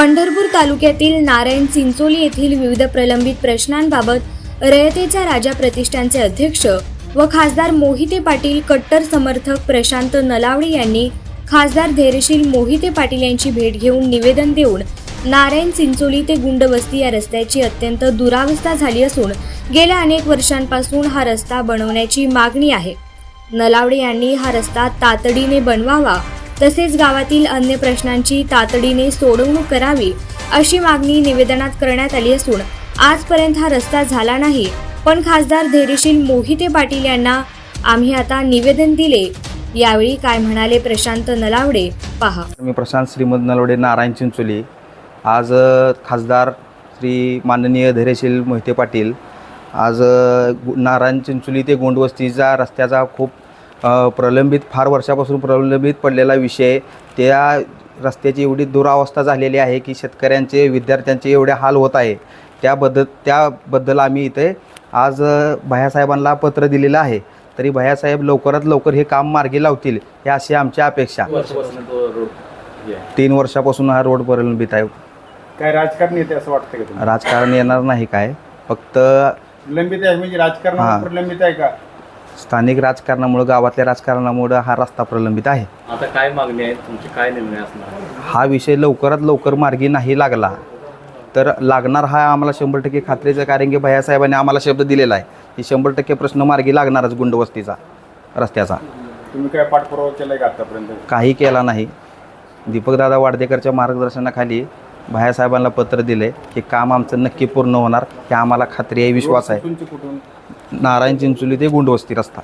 पंढरपूर तालुक्यातील नारायण चिंचोली येथील विविध प्रलंबित प्रश्नांबाबत रयतेच्या राजा प्रतिष्ठानचे अध्यक्ष व खासदार मोहिते पाटील कट्टर समर्थक प्रशांत नलावडे यांनी खासदार धैर्यशील मोहिते पाटील यांची भेट घेऊन निवेदन देऊन नारायण चिंचोली ते गुंडवस्ती या रस्त्याची अत्यंत दुरावस्था झाली असून गेल्या अनेक वर्षांपासून हा रस्ता बनवण्याची मागणी आहे. नलावडे यांनी हा रस्ता तातडीने बनवावा तसेच गावातील अन्य प्रश्नांची तातडीने सोडवणूक करावी अशी मागणी निवेदनात करण्यात आली असून आजपर्यंत हा रस्ता झाला नाही. पण खासदार धैर्यशील मोहिते पाटील यांना आम्ही आता निवेदन दिले. यावेळी काय म्हणाले प्रशांत नलावडे? पहा. मी प्रशांत श्रीमद नलावडे नारायण चिंचोली. आज खासदार श्री माननीय धैर्यशील मोहिते पाटील आज गु- नारायण चिंचोली ते गोंडवस्तीचा रस्त्याचा खूप प्रलंबित फार वर्षापासून प्रलंबित पडलेला विषय त्या रस्त्याची एवढी दुरावस्था झालेली आहे की शेतकऱ्यांचे विद्यार्थ्यांचे एवढे हाल होत आहे. त्याबद्दल त्याबद्दल आम्ही इथे आज भैयासाहेबांना पत्र दिलेलं आहे. तरी भैयासाहेब लवकरात लवकर हे काम मार्गी लावतील हे अशी आमची अपेक्षा. तीन वर्षापासून हा रोड प्रलंबित आहे. काय राजकारण येते असं वाटतं राजकारण येणार नाही काय. फक्त लंबित आहे म्हणजे हा. राजकारण प्रलंबित आहे का? स्थानिक राजकारणामुळं गावातल्या राजकारणामुळं हा रस्ता प्रलंबित आहे. आता काय मागणी आहे? तुमची काय निर्णय असणार? हा विषय लवकरात लवकर मार्गी नाही लागला. तर लागणार हा आम्हाला शंभर टक्के खात्रीचं कारण की भैयासाहेबांनी आम्हाला शब्द दिलेला आहे. की शंभर टक्के प्रश्न मार्गी लागणारच गुंडवस्तीचा रस्त्याचा. तुम्ही काय पाठपुरावा केलाय का आतापर्यंत? काही केला नाही. दीपकदादा वाडदेकरच्या मार्गदर्शनाखाली भैयासाहेबांना पत्र दिले की काम आमचं नक्की पूर्ण होणार. हे आम्हाला खात्री आहे विश्वास आहे. तुमची कुठून नारायण चिंचोली ते गुंडवस्ती रस्ता.